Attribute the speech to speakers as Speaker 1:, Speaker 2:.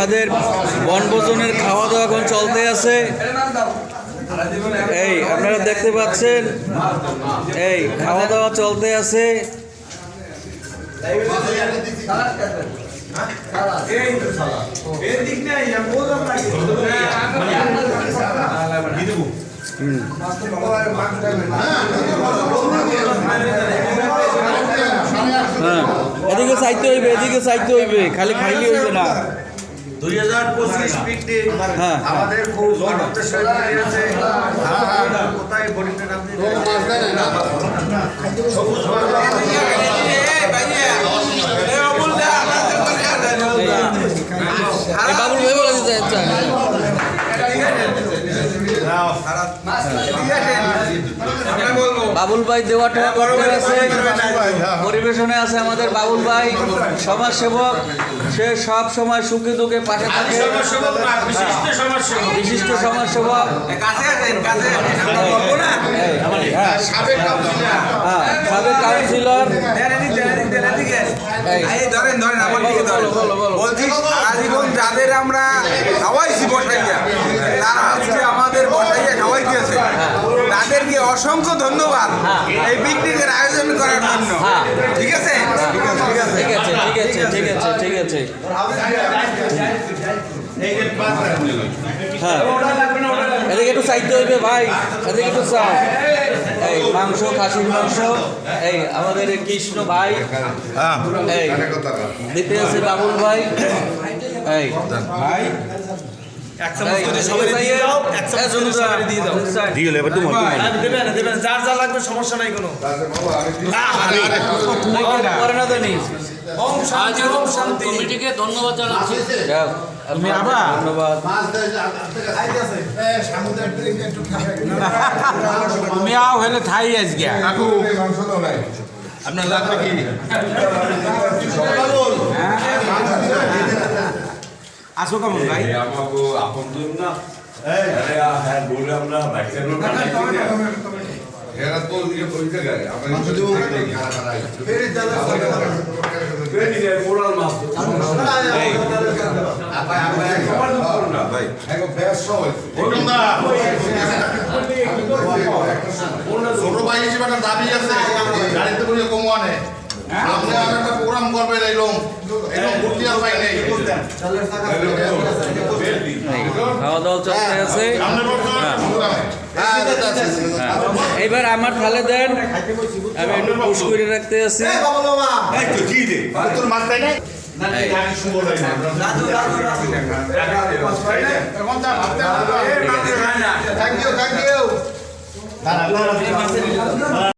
Speaker 1: আমাদের বনভোজনের খাওয়া দাওয়া এখন চলতে আছে। এই, আপনারা দেখতে পাচ্ছেন? এই খাওয়া দাওয়া চলতে আছে। হ্যাঁ। এদিকে চাইতে হইবে, এদিকে চাইতে হইবে, খালি খাইলে হইবে না।
Speaker 2: দুই হাজার পঁচিশ পিকনিক
Speaker 1: হ্যাঁ।
Speaker 2: আমাদের খুব কোথায়
Speaker 1: এই বাবুল ভাই বলে দিতে চায় বাবুল ভাই দেওয়াটা আছে পরিবেশনে আছে আমাদের বাবুল ভাই। সমাজ সেবক সে সব সময় সুখে দুঃখে পাশে থাকে। বিশিষ্ট সমাজ সেবক। হ্যাঁ, হ্যাঁ, সাবেক কাউন্সিলর।
Speaker 3: ধরেন ধরেন আমার দিকে ধরেন।
Speaker 1: বলো, বলো, বলো।
Speaker 3: বলছি সারা জীবন যাদের আমরা খাওয়াইছি বসাইয়া তারা আজকে আমাদের অসংখ্য ধন্যবাদ এই পিকনিকের আয়োজন করার জন্য।
Speaker 1: হ্যাঁ।
Speaker 3: ঠিক আছে? ঠিক আছে ঠিক আছে
Speaker 1: ঠিক আছে ঠিক আছে ঠিক আছে ঠিক আছে। হ্যাঁ। এদিকে একটু চাইতে হইবে ভাই। এদিকে একটু চাও এই মাংস খাসির মাংস। এই আমাদের কৃষ্ণ ভাই। এই দিতে আছে বাবুল ভাই। এই। ভাই।
Speaker 2: যার যা লাগবে সমস্যা নাই কোনো।
Speaker 1: পরে না জানি
Speaker 4: আজীবন কমিটিকে ধন্যবাদ জানাচ্ছি।
Speaker 1: আমি আবার? ধন্যবাদ।
Speaker 5: তুমি আও হলে থাই আজকে। আপনার লাগবে কি? আসো কেমন ভাই
Speaker 6: আমাকে আপন না আরে হ্যাঁ বলে আমরা বাইকের এরা তো দিয়ে কইতে গেলে আমরা পেনি রে মোরাল মাছ এই না ভাই
Speaker 7: ছোট ভাই হিসেবে একটা দাবি আছে করে আপনি আর একটা প্রোগ্রাম করবেন এইরকম এইরকম ভর্তি আর পাই নেই
Speaker 1: খাওয়া দাওয়া চলতে আছে
Speaker 7: সামনে বছর প্রোগ্রামে হ্যাঁ এটা আছে
Speaker 1: এবার আমার থালে দেন আমি একটু পুশ করে রাখতে আছি
Speaker 7: থ্যাংক ইউ থ্যাংক ইউ